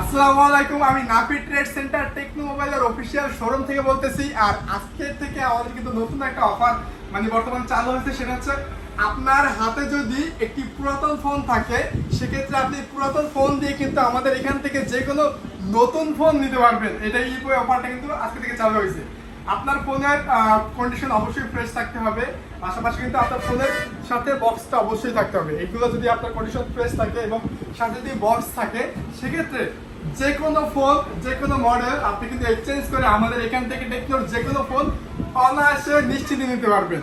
আসসালামু আলাইকুম, আমি নাপি ট্রেড সেন্টার টেকনো মোবাইলের অফিসিয়াল শোরুম থেকে বলতেছি, আর আজকের থেকে আমাদের কিন্তু নতুন একটা অফার মানে বর্তমান চালু হয়েছে, সেটা হচ্ছে আপনার হাতে যদি একটি পুরাতন ফোন থাকে, সেক্ষেত্রে আপনি পুরাতন ফোন দিয়ে কিন্তু আমাদের এখান থেকে যে কোনো নতুন ফোন নিতে পারবেন। এটা এই অফারটা কিন্তু আজকে থেকে চালু হয়েছে। আপনার ফোনের কন্ডিশন অবশ্যই ফ্রেশ থাকতে হবে, পাশাপাশি কিন্তু আপনার ফোনের সাথে বক্সটা অবশ্যই থাকতে হবে। এগুলো যদি আপনার কন্ডিশন ফ্রেশ থাকে এবং সাথে যদি বক্স থাকে, সেক্ষেত্রে যে কোনো ফোন যে কোনো মডেল আপনি কিন্তু এক্সচেঞ্জ করে আমাদের এখান থেকে টেকনোর যে কোনো ফোন অনায়াসে নিশ্চিন্তে নিতে পারবেন।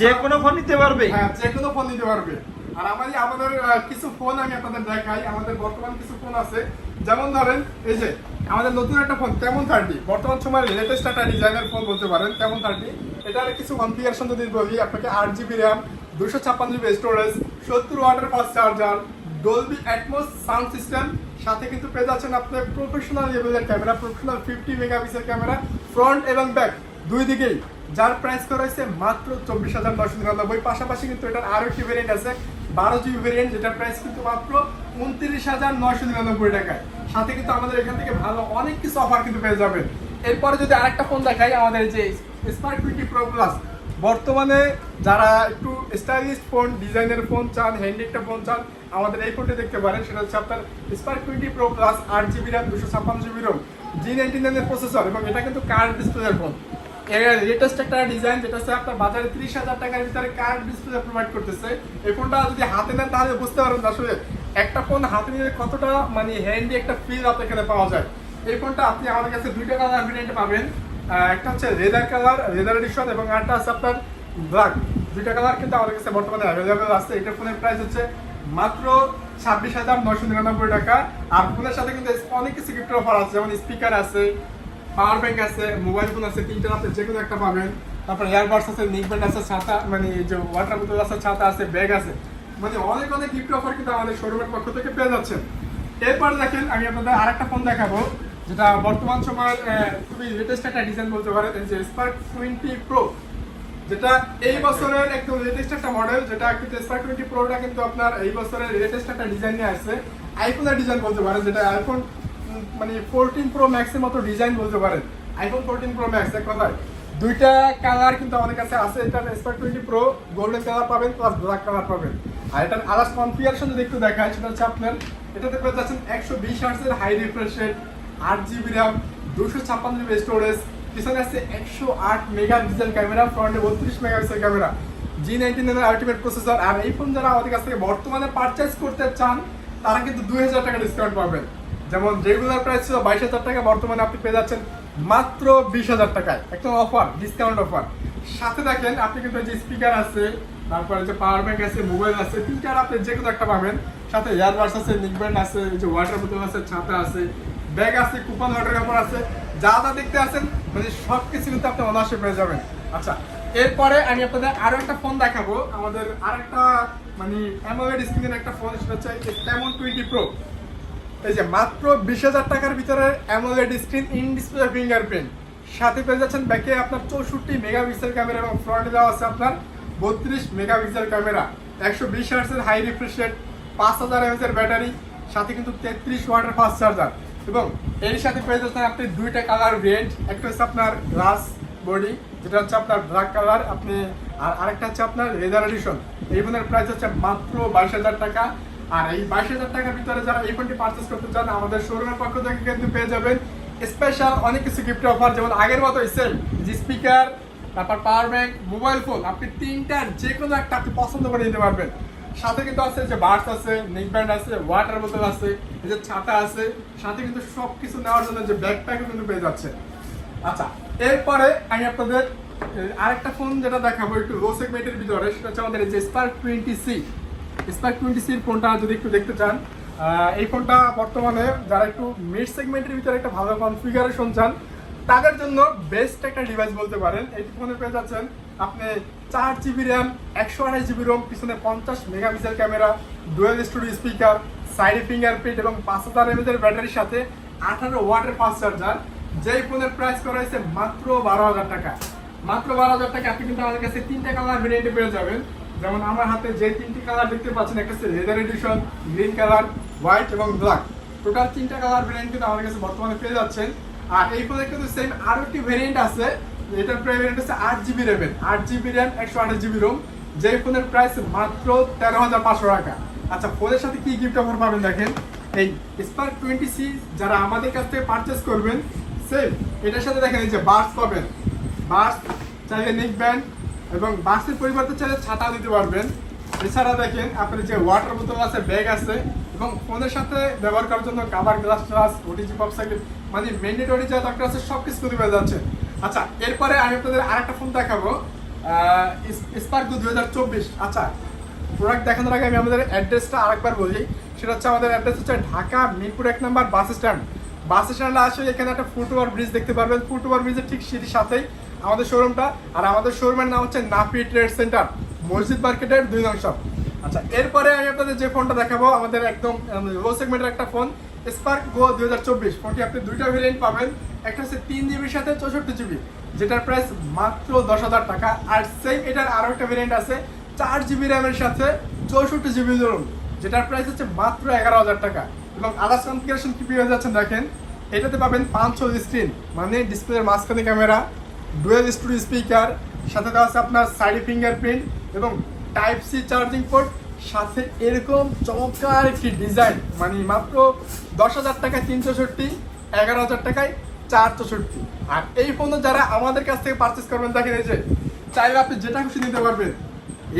যে কোনো ফোন নিতে পারবে? হ্যাঁ যে কোনো ফোন নিতে পারবে। আর আমাদের আমাদের কিছু ফোন আমি আপনাদের দেখাই। আমাদের বর্তমান কিছু ফোন আছে। যেমন ধরেন এই যে আমাদের নতুন একটা ফোন তেমন থার্টি বর্তমান সময়ের লেটেস্ট একটা ডিজাইনের ফোন বলতে পারেন তেমন থার্টি এটার কিছু কনফিগারেশন যদি বলি আপনাকে আট জিবি র্যাম দুশো ছাপ্পান্ন জিবি স্টোরেজ সত্তর ওয়াটের fast charger Dolby Atmos sound system সাথে কিন্তু পেয়ে যাচ্ছেন আপনার প্রফেশনাল লেভেলের camera professional fifty megapixel camera front এবং ব্যাক দুই দিকেই। যার প্রাইস করা হয়েছে মাত্র চব্বিশ হাজার নশো নিরানব্বই। পাশাপাশি কিন্তু এটার আরও একটি ভেরিয়েন্ট আছে, বারো জিবি ভেরিয়েন্ট যেটার প্রাইস কিন্তু মাত্র উনত্রিশ হাজার নশো নিরানব্বই টাকায়। সাথে কিন্তু আমাদের এখান থেকে ভালো অনেক কিছু অফার কিন্তু পেয়ে যাবেন। এরপরে যদি আরেকটা ফোন দেখাই, আমাদের যে স্মার্ট টোয়েন্টি প্রো প্লাস বর্তমানে যারা একটু স্টাইলিশ ফোন, ডিজাইনের ফোন চান হ্যান্ডি একটা ফোন চান, আমাদের এই ফোনটি দেখতে পারেন। সেটা হচ্ছে আপনার স্পার্ক টোয়েন্টি প্রো প্লাস আট জিবি র্যাম দুশো ছাপ্পান্ন জিবি রোম জি নাইনটি নাইনের প্রসেসর এবং এটা কিন্তু কার্ড ডিসপ্লের ফোন এর লেটেস্ট একটা ডিজাইন যেটা হচ্ছে আপনার বাজারে ত্রিশ হাজার টাকার ভিতরে কার্ড ডিসপ্লে প্রোভাইড করতেছে। এই ফোনটা যদি হাতে নেন তাহলে বুঝতে পারবেন আসলে একটা ফোন হাতে নিলে কতটা মানে হ্যান্ডি একটা ফিল আপনার এখানে পাওয়া যায়। এই ফোনটা আপনি আমাদের কাছে দুইটা ভেরিয়েন্ট পাবেন। একটা হচ্ছে রেদার কালার, রেদার এডিশন এবং আরেকটা আছে আপনার ব্ল্যাক দুইটা কালার কিন্তু আমাদের কাছে বর্তমানে অ্যাভেলেবেল আছে। এটা ফোনের প্রাইস হচ্ছে মাত্র ছাব্বিশ হাজার নশো নিরানব্বই টাকা। আর ফোনের সাথে কিন্তু অনেক কিছু গিফটের অফার আছে, যেমন স্পিকার আছে পাওয়ার ব্যাংক আছে মোবাইল ফোন আছে, তিনটা আপনি যে কোনো একটা পাবেন। তারপর এয়ারবাডস আছে নিক ব্যান্ড আছে, ছাতা মানে যে ওয়াটার বোতল আছে, ছাতা আছে ব্যাগ আছে। মানে অনেক অনেক গিফট অফার কিন্তু আমাদের শোরুমের পক্ষ থেকে পেয়ে যাচ্ছেন। এরপর দেখেন আমি আপনাদের আরেকটা ফোন দেখাবো। যেটা বর্তমান সময়ের খুবই লেটেস্ট একটা ডিজাইন বলতে পারেন যে স্পার্ক টোয়েন্টি প্রো যেটা এই বছরের একদম লেটেস্ট একটা মডেল যেটা কিন্তু স্পার্ক টোয়েন্টি প্রোটা কিন্তু আপনার এই বছরের লেটেস্ট একটা ডিজাইন নিয়ে আসছে। আইফোনের ডিজাইন বলতে পারেন, যেটা আইফোন মানে ফোরটিন প্রো ম্যাক্সের মতো ডিজাইন বলতে পারেন। আইফোন ফোরটিন প্রো ম্যাক্স এক কথায়। দুইটা কালার কিন্তু আমাদের কাছে আছে এটা Spark twenty Pro golden colour পাবেন প্লাস ব্ল্যাক কালার পাবেন। আর এটার আলাস কনফিগারেশন যদি একটু দেখায়, সেটা হচ্ছে আপনার, এটাতে পেয়ে যাচ্ছেন একশো বিশ হার্সের হাই রিফ্রেশ রেট আট জিবি র্যাম দুশো ছাপ্পান্ন জিবি স্টোরেজ পিছনে আছে একশো আট মেগা পিক্সেল ক্যামেরা ফ্রন্টে বত্রিশ mega pixel camera. G ninety নাইনের আলটিমেট প্রসেসর আর এই ফোন যারা আমাদের কাছ থেকে বর্তমানে পারচেস করতে চান, তারা কিন্তু দুই হাজার টাকা ডিসকাউন্ট পাবেন। যেমন রেগুলার প্রাইস ছিল বাইশ হাজার টাকা, বর্তমানে আপনি পেয়ে যাচ্ছেন মাত্র বিশ হাজার টাকায়। একদম অফার ডিসকাউন্ট অফার সাথে দেখেন, আপনি কিন্তু যে স্পিকার আছে, তারপরে যে পাওয়ার ব্যাংক আছে মোবাইল আছে তিনটার আপনি যে কোনো একটা পাবেন। সাথে ইয়ারবাডস আছে নিকব্যান্ড আছে যে ওয়াটার বোতল আছে, ছাতা আছে ব্যাগ আছে, কুপন ওয়াটার পেপার আছে, যা যা দেখতে আছেন মানে সব কিছু কিন্তু আপনি অনায়াসে পেয়ে যাবেন। আচ্ছা এরপরে আমি আপনাদের আরও একটা ফোন দেখাবো। আমাদের আরেকটা মানে অ্যামোলেড স্ক্রিনের একটা ফোন সেটা হচ্ছে তেমন টোয়েন্টি প্রো এই যে মাত্র বিশ হাজার টাকার ভিতরে AMOLED screen in display fingerprint সাথে পেয়ে যাচ্ছেন ব্যাকে আপনার চৌষট্টি মেগাপিক্সেল ক্যামেরা এবং ফ্রন্টে দেওয়া আছে আপনার বত্রিশ মেগাপিক্সেল ক্যামেরা। একশো বিশ হার্সের হাই রিফ্রেশ রেট পাঁচ হাজার এমএসের ব্যাটারি সাথে কিন্তু তেত্রিশ ওয়াটের ফাস্ট চার্জার এবং এর সাথে পেয়ে যাচ্ছেন আপনি দুইটা কালার ভেরিয়েন্ট একটা হচ্ছে আপনার গ্লাস বডি যেটা হচ্ছে আপনার ব্ল্যাক কালার আপনি আর আরেকটা হচ্ছে আপনার লেদার এডিশন এই ফোনের প্রাইস হচ্ছে মাত্র বাইশ হাজার টাকা। আর এই বাইশ হাজার টাকার ভিতরে যারা এই ফোনটি পারচেস করতে চান, আমাদের শোরুমের পক্ষ থেকে কিন্তু পেয়ে যাবেন স্পেশাল অনেক কিছু গিফট অফার যেমন আগের মতো সেম যে স্পিকার তারপর পাওয়ার ব্যাংক মোবাইল ফোন আপনি তিনটার যে কোনো একটা আপনি পছন্দ করে নিতে পারবেন। সাথে কিন্তু আছে যে বার্স আছে নেক ব্যান্ড আছে ওয়াটার বোতল আছে, এই যে ছাতা আছে, সাথে কিন্তু সব কিছু নেওয়ার জন্য যে ব্যাকপ্যাকও কিন্তু পেয়ে যাচ্ছে। আচ্ছা এরপরে আমি আপনাদের আরেকটা ফোন যেটা দেখাবো একটু লো সেগমেন্টের ভিতরে, সেটা হচ্ছে আমাদের যে Spark twenty C Spark twenty সির ফোনটা যদি একটু দেখতে চান এই ফোনটা বর্তমানে যারা একটু মিড সেগমেন্টের ভিতরে একটা ভালো কনফিগারেশন চান, তাদের জন্য বেস্ট একটা ডিভাইস বলতে পারেন। এই ফোনে পেয়ে যাচ্ছেন আপনি চার জিবি র্যাম একশো আঠাশ জিবি রোম পিছনে পঞ্চাশ megapixel camera dual studio speaker side fingerprint এবং পাঁচ হাজার এমএজের ব্যাটারির সাথে আঠারো ওয়াটের ফাস্ট চার্জার যেই ফোনের প্রাইস করা হয়েছে মাত্র বারো হাজার টাকা। মাত্র বারো হাজার টাকা, আপনি কিন্তু আমাদের কাছে তিনটা কালার ভেরিয়েন্টে পেয়ে যাবেন। যেমন আমার হাতে যে তিনটি কালার দেখতে পাচ্ছেন একটা হচ্ছে leather edition green colour white এবং ব্ল্যাক টোটাল তিনটা কালার ভেরিয়েন্ট কিন্তু আমাদের কাছে বর্তমানে পেয়ে যাচ্ছেন। আর এই ফোনে কিন্তু সেম আরও একটি ভেরিয়েন্ট আছে এটার ভেরিয়েন্ট হচ্ছে আট জিবি র্যামের আট জিবি র্যাম একশো আঠাশ জিবি রোম যে ফোনের প্রাইস মাত্র তেরো হাজার পাঁচশো টাকা। আচ্ছা ফোনের সাথে কি গিফট অফার পাবেন দেখেন? এই স্পার্ক টোয়েন্টি সি যারা আমাদের কাছ থেকে পারচেস করবেন সেম এটার সাথে দেখেন এই যে বাস পাবেন। বাস চাইলে ব্যান্ড এবং বাসের পরিবর্তে চাইলে ছাতা দিতে পারবেন। এছাড়া দেখেন আপনার যে ওয়াটার বোতল আছে ব্যাগ আছে এবং ফোনের সাথে ব্যবহার করার জন্য কাভার গ্লাস ট্লাস ওটিজি পপ সাইকেল মানে ম্যান্ডেটরি যা দরকার আছে সব কিছু পেয়ে যাচ্ছে। আচ্ছা এরপরে আমি আপনাদের আরেকটা ফোন দেখাবো। স্পার্ক দু হাজার চব্বিশ। আচ্ছা প্রোডাক্ট দেখানোর আগে আমি আমাদের অ্যাড্রেসটা আরেকবার বলি। সেটা হচ্ছে আমাদের অ্যাড্রেস হচ্ছে ঢাকা মিরপুর এক নম্বর বাস স্ট্যান্ড। বাস স্ট্যান্ডে আসে এখানে একটা ফুট ব্রিজ দেখতে পারবেন। ফুট ব্রিজের ঠিক সিটির সাথেই আমাদের শোরুমটা আর আমাদের শোরুমের নাম হচ্ছে নাফি ট্রেড সেন্টার, মসজিদ মার্কেটের দুই নং আচ্ছা এরপরে আমি আপনাদের যে ফোনটা দেখাবো, আমাদের একদম লো সেগমেন্টের একটা ফোন স্পার্ক গো দুই হাজার চব্বিশ, ফোনটি আপনি দুইটা ভেরিয়েন্ট পাবেন। একটা হচ্ছে তিন জিবির সাথে চৌষট্টি জিবি যেটার প্রাইস মাত্র দশ হাজার টাকা। আর সেম এটার আরও একটা ভেরিয়েন্ট আছে, চার জিবি র্যামের সাথে চৌষট্টি জিবি ধরুন, যেটার প্রাইস হচ্ছে মাত্র এগারো হাজার টাকা। এবং আদার্স কনফিগারেশন কি পেয়ে যাচ্ছেন দেখেন, এটাতে পাবেন পাঁচশো স্ক্রিন মানে ডিসপ্লের মাঝখানে ক্যামেরা ডুয়েল স্টুডিও স্পিকার সাথে দেওয়া আছে আপনার সাইড ফিঙ্গারপ্রিন্ট এবং টাইপ সি চার্জিং পোর্ট সাথে এরকম চমৎকার একটি ডিজাইন। মানে মাত্র দশ হাজার টাকায় তিন চৌষট্টি এগারো হাজার টাকায় চার চৌষট্টি আর এই ফোনে যারা আমাদের কাছ থেকে পারচেস করবেন, দেখেন এই চাইলে আপনি যেটা খুশি নিতে পারবেন।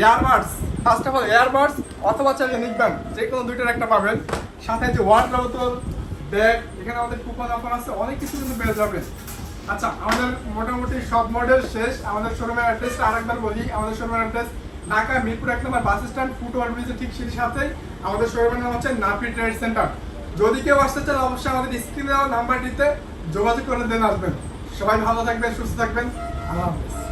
Earbuds first of all earbuds অথবা চাইলে নিকবেন যে কোনো দুইটার একটা পাবেন। সাথে যে ওয়াটার বোতল ব্যাগ এখানে আমাদের কুপন অফার আছে, অনেক কিছু কিন্তু পেয়ে যাবেন। আচ্ছা আমাদের মোটামুটি সব মডেল শেষ। আমাদের শোরুমের অ্যাড্রেসটা আরেকবার বলি, আমাদের শোরুমের অ্যাড্রেস ঢাকা মিরপুর এক নম্বর বাস স্ট্যান্ড, ফুট ওভার ব্রিজের ঠিক সেই সাথেই আমাদের শোরুমের নাম হচ্ছে নাপি ট্রেড সেন্টার। যদি কেউ আসতে চান, অবশ্যই আমাদের স্ক্রিনে দেওয়া নাম্বারটিতে যোগাযোগ করে দেন আসবেন। সবাই ভালো থাকবেন, সুস্থ থাকবেন। আল্লাহ হাফেজ।